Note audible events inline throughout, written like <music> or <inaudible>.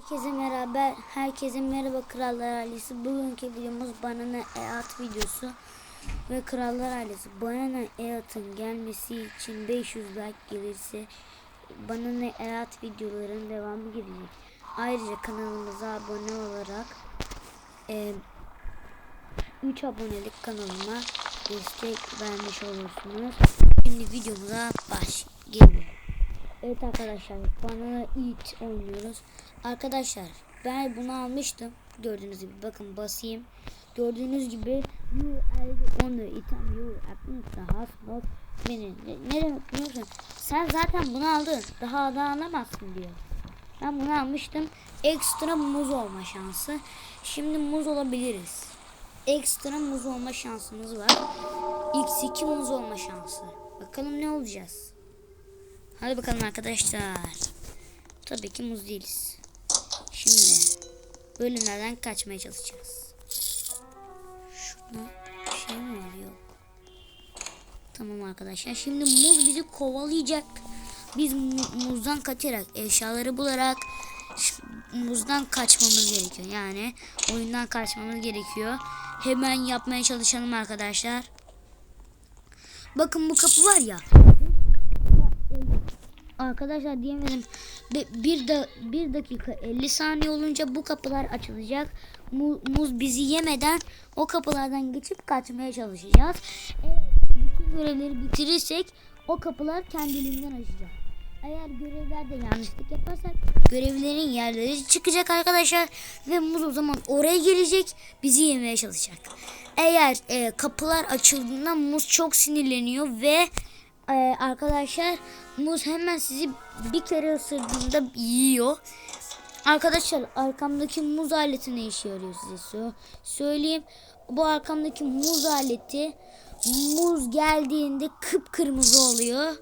Herkese merhaba, herkese merhaba Krallar Ailesi. Bugünkü videomuz Banana Eat videosu. Ve Krallar Ailesi Banana Eat'ın gelmesi için 500 like gelirse Banana Eat videoların devamı gelecek. Ayrıca kanalımıza abone olarak e, 3 abonelik kanalıma destek vermiş olursunuz. Şimdi videomuza başlayalım. Evet arkadaşlar Banana Eat oynuyoruz. Arkadaşlar ben bunu almıştım. Gördüğünüz gibi bakın basayım. Gördüğünüz gibi you added on the item you added the house beni ne, ne demek biliyor musun? Sen zaten bunu aldın. Daha da alamazsın diyor. Ben bunu almıştım. Ekstra muz olma şansı. Şimdi muz olabiliriz. Ekstra muz olma şansımız var. X2 muz olma şansı. Bakalım ne olacağız. Hadi bakalım arkadaşlar. Tabii ki muz değiliz. Şimdi bölümlerden kaçmaya çalışacağız. Şurada bir şey mi var? Yok. Tamam arkadaşlar. Şimdi muz bizi kovalayacak. Biz mu- muzdan kaçarak, eşyaları bularak muzdan kaçmamız gerekiyor. Yani oyundan kaçmamız gerekiyor. Hemen yapmaya çalışalım arkadaşlar. Bakın bu kapı var ya. Arkadaşlar diyemedim. Bi- Bir, da, bir dakika 50 saniye olunca bu kapılar açılacak. Mu- Muz bizi yemeden o kapılardan geçip kaçmaya çalışacağız. Eğer bütün görevleri bitirirsek o kapılar kendiliğinden açacak. Eğer görevlerde yanlışlık yaparsak görevlerin yerleri çıkacak arkadaşlar ve muz o zaman oraya gelecek bizi yemeye çalışacak. Eğer e, kapılar açıldığında muz çok sinirleniyor ve e, arkadaşlar muz hemen sizi bir kere ısırdığında yiyor. Arkadaşlar arkamdaki muz aleti ne işe yarıyor size sö- söyleyeyim. Bu arkamdaki muz aleti muz geldiğinde kıpkırmızı oluyor.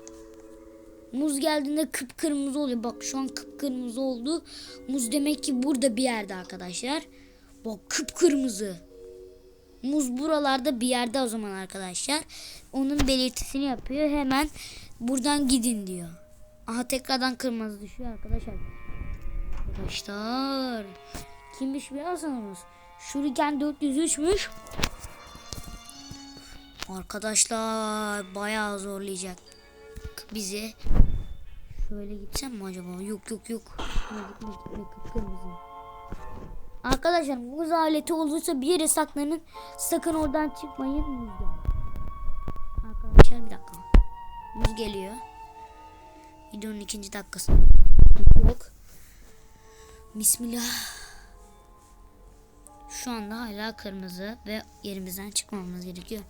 Muz geldiğinde kıpkırmızı oluyor. Bak şu an kıpkırmızı oldu. Muz demek ki burada bir yerde arkadaşlar. Bak kıpkırmızı. Muz buralarda bir yerde o zaman arkadaşlar. Onun belirtisini yapıyor. Hemen buradan gidin diyor. Aha tekrardan kırmızı düşüyor arkadaşlar. Arkadaşlar. Kimmiş biliyorsunuz? Shuriken 403'müş. Arkadaşlar bayağı zorlayacak bizi. Şöyle gitsem mi acaba? Yok yok yok. Gitme gitme kıpkırmızı. Arkadaşlar muz aleti olursa bir yere saklanın. Sakın oradan çıkmayın. Arkadaşlar bir dakika. Muz geliyor. Videonun ikinci dakikası. Yok. Bismillah. Şu anda hala kırmızı ve yerimizden çıkmamamız gerekiyor.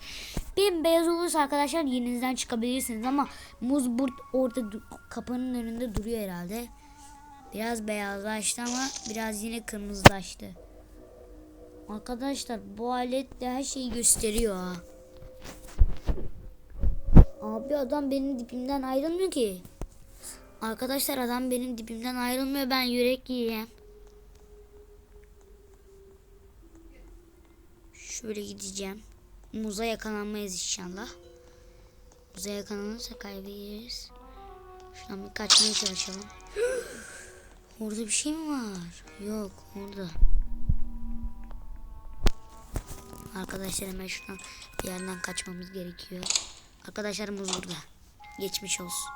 Bir beyaz olursa arkadaşlar yerinizden çıkabilirsiniz ama muz bur orada kapının önünde duruyor herhalde. Biraz beyazlaştı ama biraz yine kırmızılaştı. Arkadaşlar bu alet de her şeyi gösteriyor ha. Abi adam benim dibimden ayrılmıyor ki. Arkadaşlar adam benim dibimden ayrılmıyor ben yürek yiyeyim. Şöyle gideceğim. Muza yakalanmayız inşallah. Muza yakalanırsa kaybederiz. Şuradan bir kaçmaya çalışalım. <gasps> Orada bir şey mi var? Yok orada. Arkadaşlar hemen şuradan bir yerden kaçmamız gerekiyor. Arkadaşlar muz burada. Geçmiş olsun.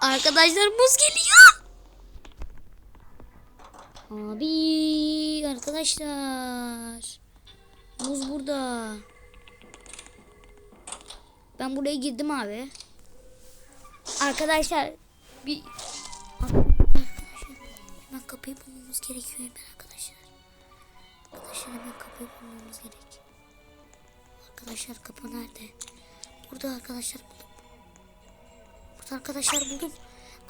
Arkadaşlar muz geliyor. Abi arkadaşlar. Muz burada. Ben buraya girdim abi. Arkadaşlar bir bulmamız gerekiyor hemen arkadaşlar. Arkadaşlar hemen kapıyı bulmamız gerek. Arkadaşlar kapı nerede? Burada arkadaşlar buldum. Burada arkadaşlar buldum.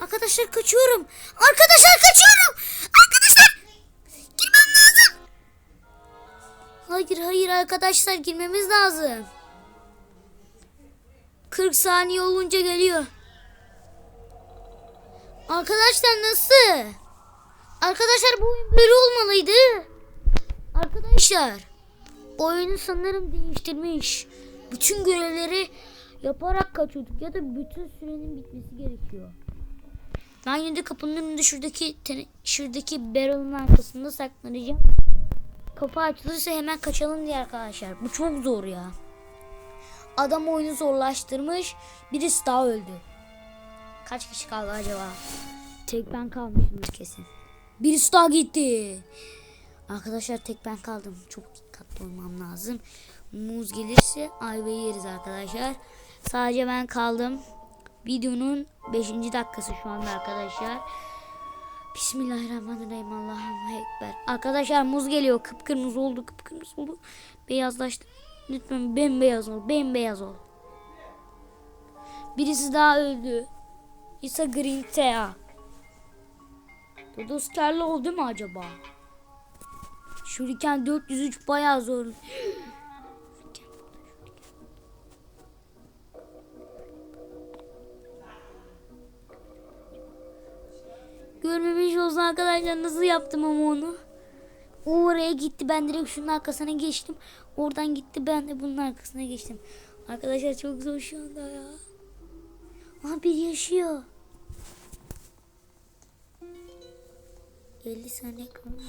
Arkadaşlar kaçıyorum. Arkadaşlar kaçıyorum. Arkadaşlar girmem lazım. Hayır hayır arkadaşlar girmemiz lazım. 40 saniye olunca geliyor. Arkadaşlar nasıl? Arkadaşlar bu oyun böyle olmalıydı. Arkadaşlar oyunu sanırım değiştirmiş. Bütün görevleri yaparak kaçıyorduk ya da bütün sürenin bitmesi gerekiyor. Ben yine de kapının önünde şuradaki şuradaki barrel'ın arkasında saklanacağım. Kapı açılırsa hemen kaçalım diye arkadaşlar. Bu çok zor ya. Adam oyunu zorlaştırmış. Birisi daha öldü. Kaç kişi kaldı acaba? Tek ben kalmışımdır kesin. Birisi daha gitti. Arkadaşlar tek ben kaldım. Çok dikkatli olmam lazım. Muz gelirse ayvayı yeriz arkadaşlar. Sadece ben kaldım. Videonun 5. dakikası şu anda arkadaşlar. Bismillahirrahmanirrahim. Allah'ım ekber. Arkadaşlar muz geliyor. Kıpkırmızı oldu. Kıpkırmızı oldu. Beyazlaştı. Lütfen bembeyaz ol. Bembeyaz ol. Birisi daha öldü. İsa Green Tea. Dodos Kerli oldu mu acaba? Şuriken 403 bayağı zor. Görmemiş olsun arkadaşlar nasıl yaptım ama onu. O oraya gitti ben direkt şunun arkasına geçtim. Oradan gitti ben de bunun arkasına geçtim. Arkadaşlar çok zor şu anda ya. Aha bir yaşıyor. 50 saniye geldi.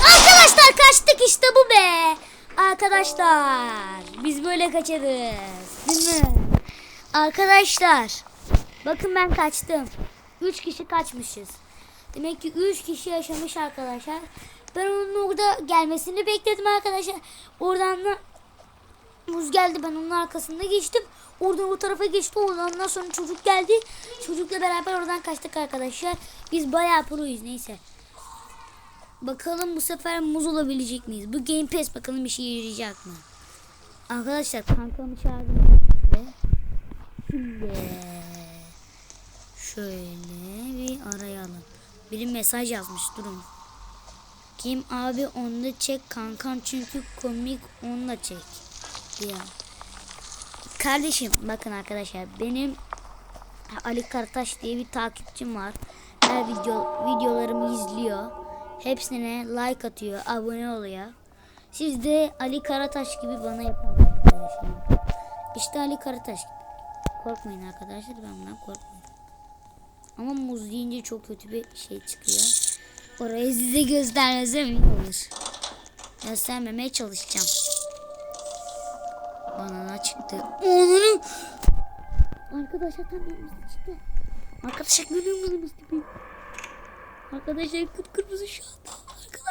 Arkadaşlar kaçtık işte bu be. Arkadaşlar biz böyle kaçarız. Değil mi? Arkadaşlar bakın ben kaçtım. 3 kişi kaçmışız. Demek ki 3 kişi yaşamış arkadaşlar. Ben onun orada gelmesini bekledim arkadaşlar. Oradan da Muz geldi ben onun arkasında geçtim. Oradan o tarafa geçti. Oradan sonra çocuk geldi. Çocukla beraber oradan kaçtık arkadaşlar. Biz bayağı proyuz neyse. Bakalım bu sefer muz olabilecek miyiz? Bu Game Pass bakalım işe yarayacak mı? Arkadaşlar kankamı çağırdım. Şimdi şöyle bir arayalım. Biri mesaj yazmış durun. Kim abi onu da çek kankam çünkü komik onu da çek diye. Kardeşim bakın arkadaşlar benim Ali Karataş diye bir takipçim var. Her video videolarımı izliyor. Hepsine like atıyor, abone oluyor. Siz de Ali Karataş gibi bana yapın arkadaşlar. İşte Ali Karataş. Korkmayın arkadaşlar ben bundan korkmuyorum. Ama muz deyince çok kötü bir şey çıkıyor. Orayı size göstermesem iyi olur. Göstermemeye çalışacağım. Banana çıktı. Onun Arkadaşlar tam önümüzde çıktı. Arkadaşlar görüyor musunuz tipi? Arkadaşlar kıpkırmızı şu anda. Arkadaşlar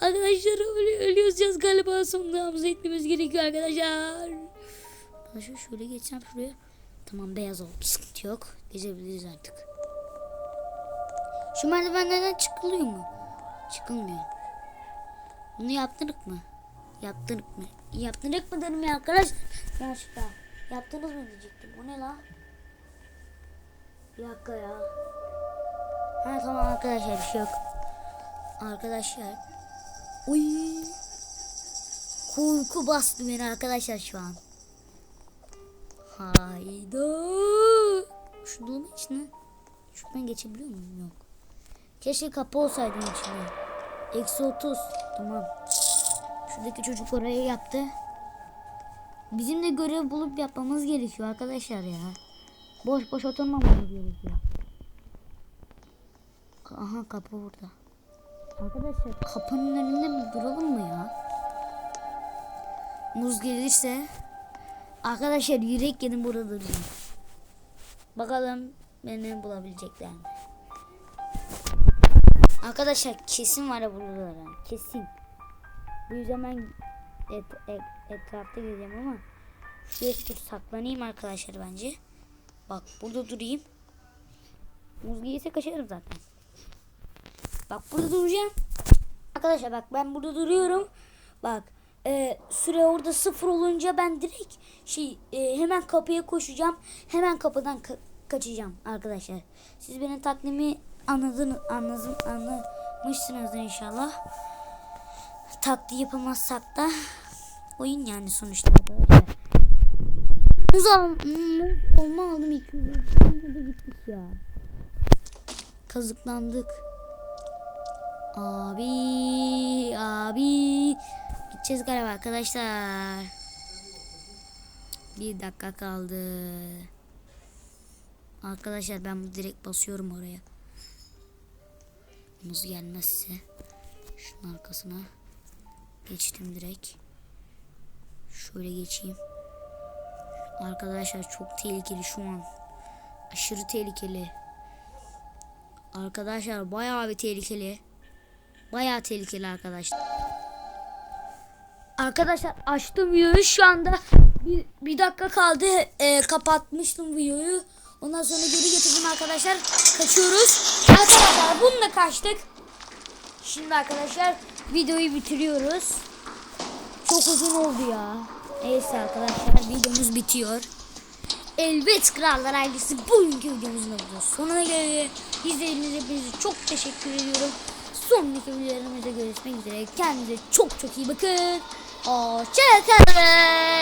Arkadaşlar öyle ölüyoruz galiba sonunda hamza etmemiz gerekiyor arkadaşlar. Arkadaşlar şöyle geçsem şuraya. Tamam beyaz oldu. Sıkıntı yok. Gezebiliriz artık. Şu merdivenlerden çıkılıyor mu? Çıkılmıyor. Bunu yaptırdık mı? Yaptırdık mı? Yaptırdık mı dedim ya arkadaşlar. Yanlışlıkla. Yaptınız mı diyecektim. O ne la? Bir dakika ya. Ha tamam arkadaşlar bir şey yok. Arkadaşlar. Uy. Korku bastı beni arkadaşlar şu an. Hayda. Şu dolabın içine. Şuradan geçebiliyor muyum? Yok. Keşke kapı olsaydı içine. Eksi 30. Tamam. Şuradaki çocuk orayı yaptı. Bizim de görev bulup yapmamız gerekiyor arkadaşlar ya. Boş boş oturmamamız gerekiyor. Aha kapı burada. Arkadaşlar kapının önünde mi duralım mı ya? Muz gelirse Arkadaşlar yürek yedim burada duracağım. Bakalım beni bulabilecekler mi? Arkadaşlar kesin var ya burada kesin. Bu yüzden ben et, et, etrafta gezeceğim ama şuraya dur saklanayım arkadaşlar bence. Bak burada durayım. Muz gelirse kaçarım zaten. Bak burada duracağım. Arkadaşlar bak ben burada duruyorum. Bak e, süre orada sıfır olunca ben direkt şey e, hemen kapıya koşacağım. Hemen kapıdan ka- kaçacağım arkadaşlar. Siz benim taklimi anladınız, anladın, anlamışsınızdır inşallah. Taktiği yapamazsak da oyun yani sonuçta arkadaşlar. Muz al, muz olma aldım ilk gittik ya. Kazıklandık. Abi, abi. Gideceğiz galiba arkadaşlar. Bir dakika kaldı. Arkadaşlar ben direkt basıyorum oraya. Muz gelmezse şunun arkasına geçtim direkt. Şöyle geçeyim. Arkadaşlar çok tehlikeli şu an. Aşırı tehlikeli. Arkadaşlar bayağı bir tehlikeli. Bayağı tehlikeli arkadaşlar. Arkadaşlar açtım videoyu şu anda bir, bir dakika kaldı Ee, kapatmıştım videoyu ondan sonra geri getirdim arkadaşlar kaçıyoruz arkadaşlar bununla kaçtık şimdi arkadaşlar videoyu bitiriyoruz çok uzun oldu ya neyse arkadaşlar videomuz bitiyor Elbet Krallar ailesi bugünkü videomuzun da sonuna geldi. İzlediğiniz hepinize çok teşekkür ediyorum. Sonraki videolarımızda görüşmek üzere. Kendinize çok çok iyi bakın. Hoşçakalın.